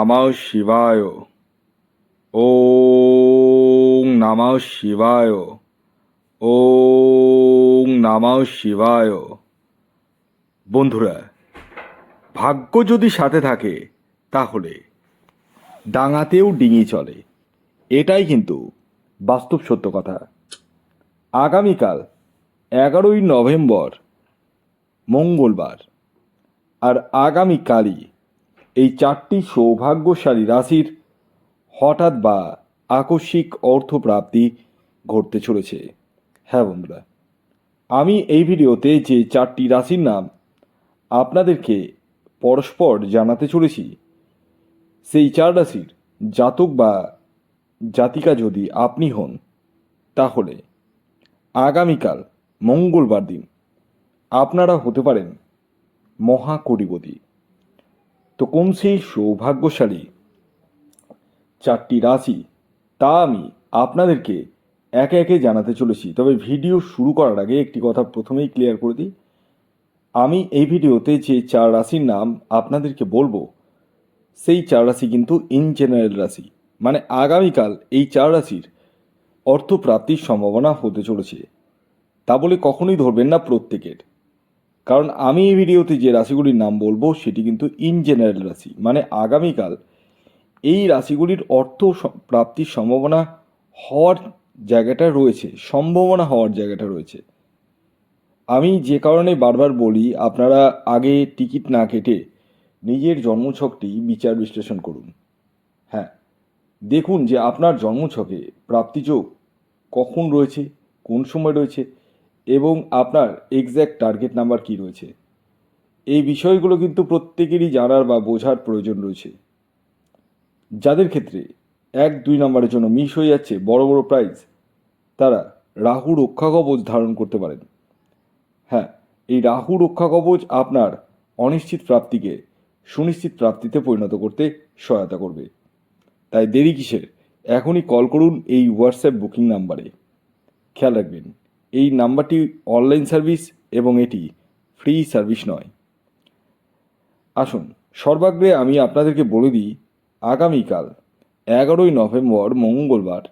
নমঃ শিবায়। ও নমঃ শিবায়। ওং নমঃ শিবায়। বন্ধুরা, ভাগ্য যদি সাথে থাকে, তাহলে ডাঙাতেও ডিঙি চলে। এটাই কিন্তু বাস্তব সত্য কথা। আগামীকাল এগারোই নভেম্বর, মঙ্গলবার। আর আগামীকালই এই চারটি সৌভাগ্যশালী রাশির হঠাৎ বা আকস্মিক অর্থপ্রাপ্তি ঘটতে চলেছে। হ্যাঁ বন্ধুরা, আমি এই ভিডিওতে যে চারটি রাশির নাম আপনাদেরকে পরস্পর জানাতে চলেছি, সেই চার রাশির জাতক বা জাতিকা যদি আপনি হন, তাহলে আগামীকাল মঙ্গলবার দিন আপনারা হতে পারেন মহাকোটিপতি। তো কোন সেই সৌভাগ্যশালী? চারটি রাশি, তা আমি আপনাদেরকে একে একে জানাতে চলেছি। তবে ভিডিও শুরু করার আগে একটি কথা প্রথমেই ক্লিয়ার করে দিই। আমি এই ভিডিওতে যে চার রাশির নাম আপনাদেরকে বলব, সেই চার রাশি কিন্তু ইন জেনারেল রাশি। মানে আগামীকাল এই চার রাশির অর্থপ্রাপ্তির সম্ভাবনা হতে চলেছে। তা বলে কখনোই ধরবেন না প্রত্যেকের। কারণ আমি এই ভিডিওতে যে রাশিগুলির নাম বলব, সেটি কিন্তু ইন জেনারেল রাশি। মানে আগামীকাল এই রাশিগুলির অর্থ প্রাপ্তির সম্ভাবনা হওয়ার জায়গাটা রয়েছে, সম্ভাবনা হওয়ার জায়গাটা রয়েছে। আমি যে কারণে বারবার বলি, আপনারা আগে টিকিট না কেটে নিজের জন্মছকটি বিচার বিশ্লেষণ করুন। হ্যাঁ দেখুন যে আপনার জন্মছকে প্রাপ্তিযোগ কখন রয়েছে, কোন সময় রয়েছে এবং আপনার এক্স্যাক্ট টার্গেট নাম্বার কি রয়েছে? এই বিষয়গুলো কিন্তু প্রত্যেকেরই জানার বা বোঝার প্রয়োজন রয়েছে। যাদের ক্ষেত্রে এক দুই নম্বরের জন্য মিস হয়ে যাচ্ছে বড় বড় প্রাইজ তারা রাহু রক্ষা কবচ ধারণ করতে পারেন। হ্যাঁ এই রাহু রক্ষা কবচ আপনার অনিশ্চিত প্রাপ্তিকে সুনিশ্চিত প্রাপ্তিতে পরিণত করতে সহায়তা করবে। তাই দেরি কিসের? এখনই কল করুন এই হোয়াটসঅ্যাপ বুকিং নাম্বারে খেয়াল রাখবেন। এই নাম্বারটি অনলাইন সার্ভিস এবং এটি ফ্রি সার্ভিস নয়। আসুন, সর্বাগ্রে আমি আপনাদেরকে বলে দিই, আগামীকাল এগারোই নভেম্বর মঙ্গলবার,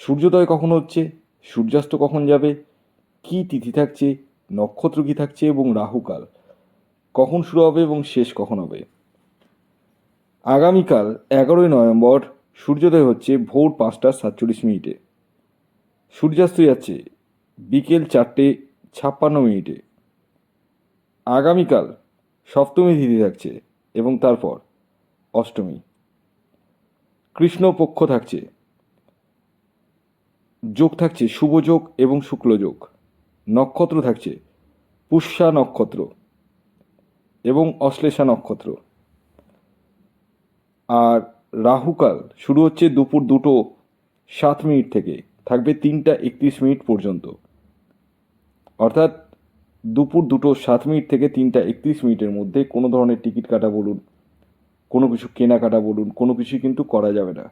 সূর্যোদয় কখন হচ্ছে, সূর্যাস্ত কখন যাবে, কি তিথি থাকছে, নক্ষত্র কি থাকছে এবং রাহুকাল কখন শুরু হবে এবং শেষ কখন হবে? আগামীকাল এগারোই নভেম্বর সূর্যোদয় হচ্ছে ভোর পাঁচটা সাতচল্লিশ মিনিটে। সূর্যাস্ত যাচ্ছে বিকেল চারটে ছাপ্পান্ন মিনিটে। আগামীকাল সপ্তমী তিথি থাকছে এবং তারপর অষ্টমী। কৃষ্ণপক্ষ থাকছে। যোগ থাকছে শুভ যোগ এবং শুক্ল যোগ। নক্ষত্র থাকছে পুষ্যা নক্ষত্র এবং অশ্লেষা নক্ষত্র। আর রাহুকাল শুরু হচ্ছে দুপুর দুটো সাত মিনিট থেকে। থাকবে তিনটা একত্রিশ মিনিট পর্যন্ত। অর্থাৎ দুপুর দুটো সাত মিনিট থেকে তিনটা একত্রিশ মিনিটের মধ্যে কোনো ধরনের টিকিট কাটা বলুন, কোনো কিছু কেনাকাটা বলুন, কোনো কিছুই কিন্তু করা যাবে না।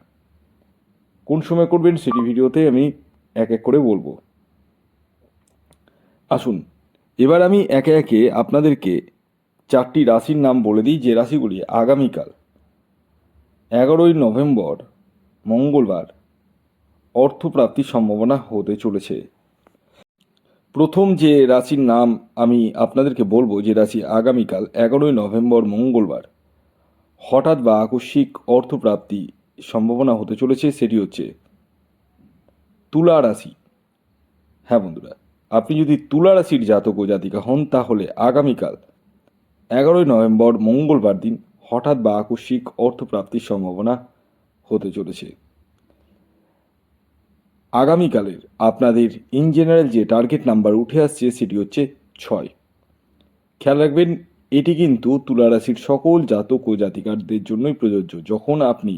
কোন সময় করবেন সেটি ভিডিওতে আমি এক এক করে বলব। আসুন, এবার আমি একে একে আপনাদেরকে চারটি রাশির নাম বলে দিই যে রাশিগুলি আগামীকাল, এগারোই নভেম্বর, মঙ্গলবার, অর্থপ্রাপ্তির সম্ভাবনা হতে চলেছে। প্রথম যে রাশির নাম আমি আপনাদেরকে বলব, যে রাশি আগামীকাল, এগারোই নভেম্বর মঙ্গলবার, হঠাৎ বা আকস্মিক অর্থপ্রাপ্তি সম্ভাবনা হতে চলেছে, সেটি হচ্ছে তুলা রাশি। হ্যাঁ বন্ধুরা, আপনি যদি তুলা রাশির জাতক ও জাতিকা হন, তাহলে আগামীকাল এগারোই নভেম্বর মঙ্গলবার দিন হঠাৎ বা আকস্মিক অর্থপ্রাপ্তির সম্ভাবনা হতে চলেছে। আগামীকালের আপনাদের ইন জেনারেল যে টার্গেট নাম্বার উঠে আসছে, সেটি হচ্ছে ছয়। খেয়াল রাখবেন, এটি কিন্তু তুলা রাশির সকল জাতক ও জাতিকারদের জন্যই প্রযোজ্য। যখন আপনি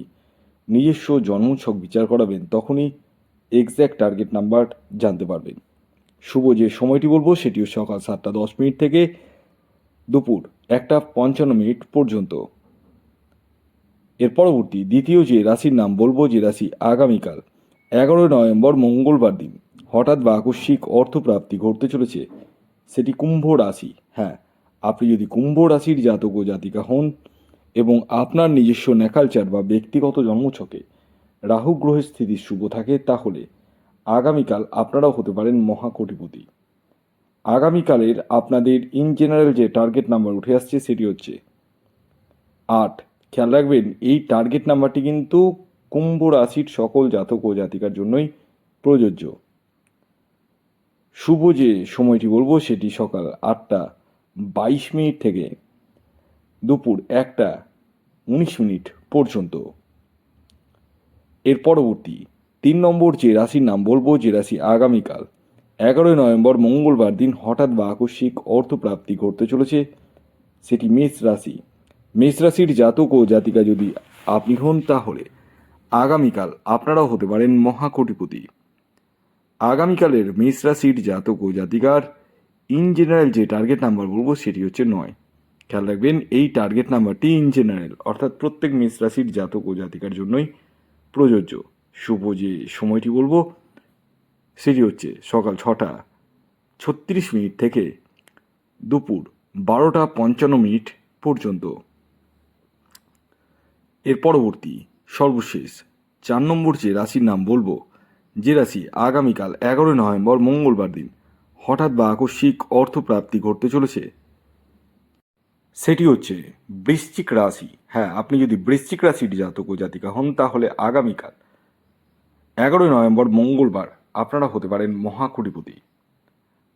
নিজস্ব জন্মছক বিচার করাবেন, তখনই এক্স্যাক্ট টার্গেট নাম্বার জানতে পারবেন। শুভ যে সময়টি বলব, সেটিও সকাল সাতটা দশ মিনিট থেকে দুপুর একটা পঞ্চান্ন মিনিট পর্যন্ত। এর পরবর্তী, দ্বিতীয় যে রাশির নাম বলব, যে রাশি আগামীকাল এগারোই নভেম্বর মঙ্গলবার দিন হঠাৎ বা আকস্মিক অর্থপ্রাপ্তি ঘটতে চলেছে। সেটি কুম্ভ রাশি। হ্যাঁ আপনি যদি কুম্ভ রাশির জাতক ও জাতিকা হন এবং আপনার নিজস্ব ন্যাকালচার বা ব্যক্তিগত জন্মছকে রাহু গ্রহের স্থিতি শুভ থাকে, তাহলে আগামীকাল আপনারাও হতে পারেন মহাকোটিপতি। আগামীকালের আপনাদের ইন জেনারেল যে টার্গেট নাম্বার উঠে আসছে, সেটি হচ্ছে আট। খেয়াল রাখবেন, এই টার্গেট নাম্বারটি কিন্তু কুম্ভ রাশির সকল জাতক ও জাতিকার জন্যই প্রযোজ্য। শুভ যে সময়টি বলব সেটি সকাল আটটা বাইশ মিনিট থেকে দুপুর একটা উনিশ মিনিট পর্যন্ত। এর পরবর্তী তিন নম্বর যে রাশির নাম বলব যে রাশি আগামীকাল, এগারোই নভেম্বর মঙ্গলবার দিন হঠাৎ বা আকস্মিক অর্থপ্রাপ্তি ঘটতে চলেছে, সেটি মেষ রাশি। মেষ রাশির জাতক ও জাতিকা যদি আপনি হন তাহলে আগামীকাল আপনারাও হতে পারেন মহাকোটিপতি। আগামীকালের মেষ রাশির জাতক ও জাতিকার ইন জেনারেল যে টার্গেট নাম্বার বলব সেটি হচ্ছে নয়। খেয়াল রাখবেন, এই টার্গেট নাম্বারটি ইন জেনারেল অর্থাৎ প্রত্যেক মেষ রাশির জাতক ও জাতিকার জন্যই প্রযোজ্য। শুভ যে সময়টি বলব, সেটি হচ্ছে সকাল ছটা ছত্রিশ মিনিট থেকে দুপুর বারোটা পঞ্চান্ন মিনিট পর্যন্ত। এর পরবর্তী সর্বশেষ চার নম্বর যে রাশির নাম বলব, যে রাশি আগামীকাল এগারোই নভেম্বর মঙ্গলবার দিন হঠাৎ বা আকস্মিক অর্থপ্রাপ্তি ঘটতে চলেছে। সেটি হচ্ছে বৃশ্চিক রাশি। হ্যাঁ আপনি যদি বৃশ্চিক রাশির জাতক ও জাতিকা হন, তাহলে আগামীকাল এগারোই নভেম্বর মঙ্গলবার আপনারা হতে পারেন মহাকুটিপতি।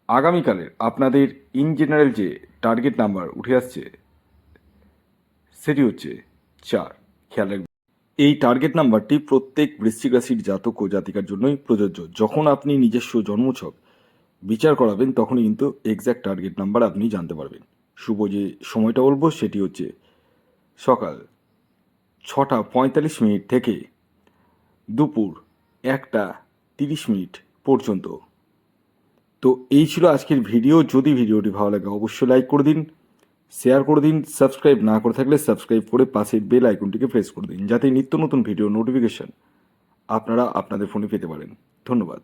আগামীকালের আপনাদের ইন জেনারেল যে টার্গেট নাম্বার উঠে আসছে, সেটি হচ্ছে চার। খেয়াল রাখবেন। এই টার্গেট নাম্বারটি প্রত্যেক বৃশ্চিক রাশির জাতক ও জাতিকার জন্যই প্রযোজ্য। যখন আপনি নিজস্ব জন্মছক বিচার করাবেন, তখনই কিন্তু এক্স্যাক্ট টার্গেট নাম্বার আপনি জানতে পারবেন। শুভ যে সময়টা বলব, সেটি হচ্ছে সকাল ছটা পঁয়তাল্লিশ মিনিট থেকে দুপুর একটা তিরিশ মিনিট পর্যন্ত। তো এই ছিল আজকের ভিডিও। যদি ভিডিওটি ভালো লাগে, অবশ্যই লাইক করে দিন। শেয়ার করে দিন, সাবস্ক্রাইব না করে থাকলে সাবস্ক্রাইব করে পাশে বেল আইকনটিকে প্রেস করে দিন, যাতে নিত্য নতুন ভিডিও নোটিফিকেশান আপনারা আপনাদের ফোনে পেতে পারেন। ধন্যবাদ।